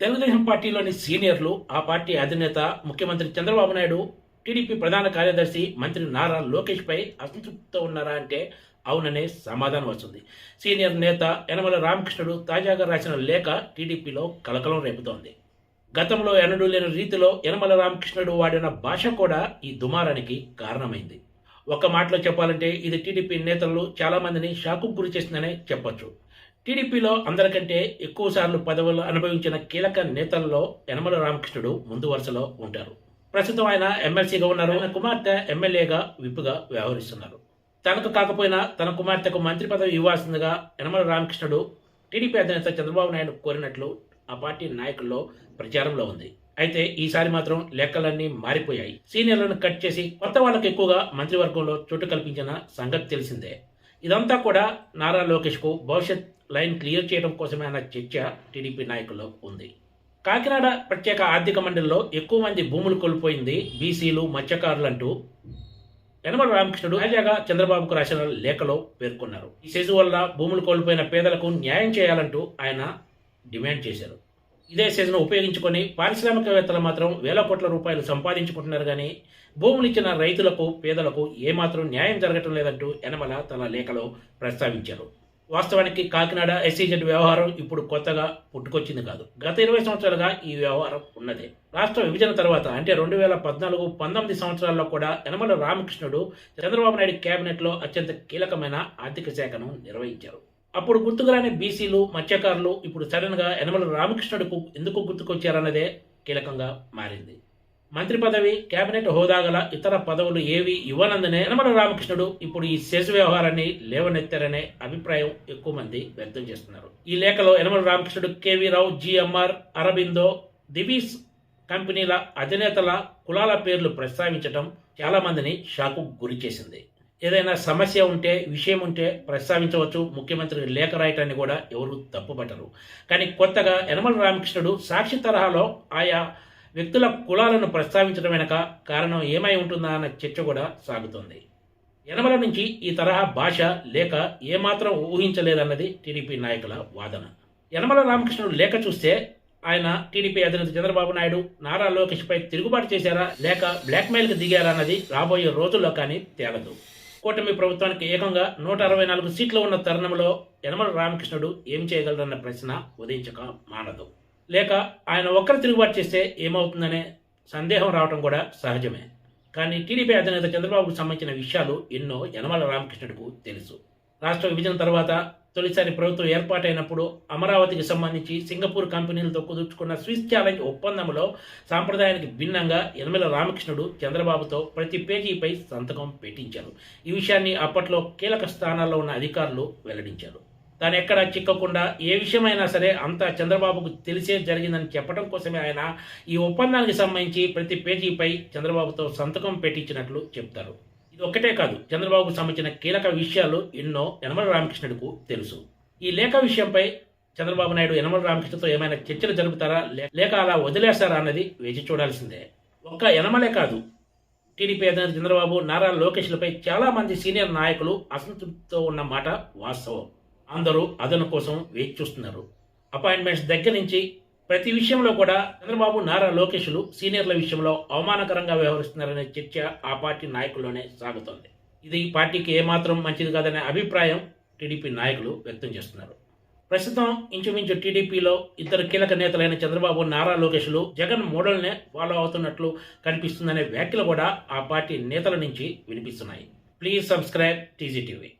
తెలుగుదేశం పార్టీలోని సీనియర్లు ఆ పార్టీ అధినేత ముఖ్యమంత్రి చంద్రబాబు నాయుడు టీడీపీ ప్రధాన కార్యదర్శి మంత్రి నారా లోకేష్ పై అసంతృప్తితో ఉన్నారా అంటే అవుననే సమాధానం వస్తుంది. సీనియర్ నేత యనమల రామకృష్ణుడు తాజాగా రాసిన లేఖ టీడీపీలో కలకలం రేపుతోంది. గతంలో ఎన్నడూ లేని రీతిలో యనమల రామకృష్ణుడు వాడిన భాష కూడా ఈ దుమారానికి కారణమైంది. ఒక మాటలో చెప్పాలంటే ఇది టీడీపీ నేతలు చాలామందిని షాకు గురి చేసిందనే చెప్పొచ్చు. టీడీపీలో అందరికంటే ఎక్కువ సార్లు పదవులు అనుభవించిన కీలక నేతల్లో యనమల రామకృష్ణుడు ముందు వరుసలో ఉంటారు. ప్రస్తుతం ఆయన ఎమ్మెల్సీగా ఉన్నారు. ఆయన కుమార్తె ఎమ్మెల్యేగా విప్పుగా వ్యవహరిస్తున్నారు. తనకు కాకపోయినా తన కుమార్తెకు మంత్రి పదవి ఇవ్వాల్సిందిగా యనమల రామకృష్ణుడు టీడీపీ అధినేత చంద్రబాబు నాయుడు కోరినట్లు ఆ పార్టీ నాయకుల్లో ప్రచారంలో ఉంది. అయితే ఈసారి మాత్రం లెక్కలన్నీ మారిపోయాయి. సీనియర్లను కట్ చేసి కొత్త వాళ్ళకు ఎక్కువగా మంత్రివర్గంలో చోటు కల్పించిన సంగతి తెలిసిందే. ఇదంతా కూడా నారా లోకేష్కు భవిష్యత్ లైన్ క్లియర్ చేయడం కోసమే అన్న చర్చ టీడీపీ నాయకుల్లో ఉంది. కాకినాడ ప్రత్యేక ఆర్థిక మండలిలో ఎక్కువ మంది భూములు కోల్పోయింది బీసీలు మత్స్యకారులంటూ యనమల రామకృష్ణుడు తాజాగా చంద్రబాబుకు రాసిన లేఖలో పేర్కొన్నారు. ఈ సెజు వల్ల భూములు కోల్పోయిన పేదలకు న్యాయం చేయాలంటూ ఆయన డిమాండ్ చేశారు. ఇదే సీజన్ ఉపయోగించుకొని పారిశ్రామికవేత్తలు మాత్రం వేల కోట్ల రూపాయలు సంపాదించుకుంటున్నారు కానీ భూములు ఇచ్చిన రైతులకు పేదలకు ఏమాత్రం న్యాయం జరగటం లేదంటూ యనమల తన లేఖలో ప్రస్తావించారు. వాస్తవానికి కాకినాడ ఎస్సీజెడ్ వ్యవహారం ఇప్పుడు కొత్తగా పుట్టుకొచ్చింది కాదు. గత ఇరవై సంవత్సరాలుగా ఈ వ్యవహారం ఉన్నదే. రాష్ట్ర విభజన తర్వాత అంటే రెండు వేల పద్నాలుగు పంతొమ్మిది సంవత్సరాల్లో కూడా యనమల రామకృష్ణుడు చంద్రబాబు నాయుడు కేబినెట్లో అత్యంత కీలకమైన ఆర్థిక శాఖను నిర్వహించారు. అప్పుడు గుర్తుకురాని బీసీలు మత్స్యకారులు ఇప్పుడు సడన్గా యనమల రామకృష్ణుడుకు ఎందుకు గుర్తుకొచ్చారన్నదే కీలకంగా మారింది. మంత్రి పదవి కేబినెట్ హోదా గల ఇతర పదవులు ఏవి ఇవ్వనందనే యనమల రామకృష్ణుడు ఇప్పుడు ఈ శేషు వ్యవహారాన్ని లేవనెత్తారనే అభిప్రాయం ఎక్కువ మంది వ్యక్తం చేస్తున్నారు. ఈ లేఖలో Yanamala Ramakrishnudu K V Rao GMR Aurobindo Divis కంపెనీల అధినేతల కులాల పేర్లు ప్రస్తావించడం చాలా మందిని షాకు గురి చేసింది ఏదైనా సమస్య ఉంటే విషయం ఉంటే ప్రస్తావించవచ్చు. ముఖ్యమంత్రి లేఖ రాయటాన్ని కూడా ఎవరు తప్పుపట్టరు. కానీ కొత్తగా యనమల రామకృష్ణుడు సాక్షి తరహాలో ఆయా వ్యక్తుల కులాలను ప్రస్తావించడం వెనక కారణం ఏమై ఉంటుందా అన్న చర్చ కూడా సాగుతోంది. యనమల నుంచి ఈ తరహా భాష లేక ఏమాత్రం ఊహించలేదన్నది టీడీపీ నాయకుల వాదన. యనమల రామకృష్ణుడు లేఖ చూస్తే ఆయన టీడీపీ అధినేత చంద్రబాబు నాయుడు నారా లోకేష్ పై తిరుగుబాటు చేశారా లేక బ్లాక్మెయిల్కి దిగారా అన్నది రాబోయే రోజుల్లో కానీ తేలదు. కూటమి ప్రభుత్వానికి ఏకంగా నూట అరవై నాలుగు సీట్లు ఉన్న తరుణంలో యనమల రామకృష్ణుడు ఏం చేయగలరన్న ప్రశ్న ఉదయించక మానదు. లేక ఆయన ఒక్కరు తిరుగుబాటు చేస్తే ఏమవుతుందనే సందేహం రావడం కూడా సహజమే. కానీ టీడీపీ అధినేత చంద్రబాబుకు సంబంధించిన విషయాలు ఎన్నో యనమల రామకృష్ణుడికి తెలుసు. రాష్ట్ర విభజన తర్వాత తొలిసారి ప్రభుత్వం ఏర్పాటైనప్పుడు అమరావతికి సంబంధించి సింగపూర్ కంపెనీలతో కుదుర్చుకున్న స్విస్ ఛాలెంజ్ ఒప్పందంలో సాంప్రదాయానికి భిన్నంగా యనమల రామకృష్ణుడు చంద్రబాబుతో ప్రతి పేజీపై సంతకం పెట్టించారు. ఈ విషయాన్ని అప్పట్లో కీలక స్థానాల్లో ఉన్న అధికారులు వెల్లడించారు. తాను ఎక్కడ చిక్కకుండా ఏ విషయమైనా సరే అంతా చంద్రబాబుకు తెలిసే జరిగిందని చెప్పడం కోసమే ఆయన ఈ ఒప్పందానికి సంబంధించి ప్రతి పేజీపై చంద్రబాబుతో సంతకం పెట్టించినట్లు చెప్తారు. ఒక్కటే కాదు చంద్రబాబుకు సంబంధించిన కీలక విషయాలు ఎన్నో యనమల రామకృష్ణుడికు తెలుసు. ఈ లేఖ విషయంపై చంద్రబాబు నాయుడు యనమల రామకృష్ణతో ఏమైనా చర్చలు జరుపుతారా లే- లేక అలా వదిలేస్తారా అన్నది వేచి చూడాల్సిందే. ఒక్క యనమలే కాదు టీడీపీ అధినేత చంద్రబాబు నారా లోకేష్లపై చాలా మంది సీనియర్ నాయకులు అసంతృప్తితో ఉన్న మాట వాస్తవం. అందరూ అదను కోసం వేచి చూస్తున్నారు. అపాయింట్మెంట్స్ దగ్గర నుంచి ప్రతి విషయంలో కూడా చంద్రబాబు నారా లోకేష్లు సీనియర్ల విషయంలో అవమానకరంగా వ్యవహరిస్తున్నారనే చర్చ ఆ పార్టీ నాయకుల్లోనే సాగుతోంది. ఇది పార్టీకి ఏమాత్రం మంచిది కాదనే అభిప్రాయం టీడీపీ నాయకులు వ్యక్తం చేస్తున్నారు. ప్రస్తుతం ఇంచుమించు టీడీపీలో ఇద్దరు కీలక నేతలైన చంద్రబాబు నారా లోకేష్లు జగన్ మోడల్నే ఫాలో అవుతున్నట్లు కనిపిస్తుందనే వ్యాఖ్యలు కూడా ఆ పార్టీ నేతల నుంచి వినిపిస్తున్నాయి. Please subscribe TG TV.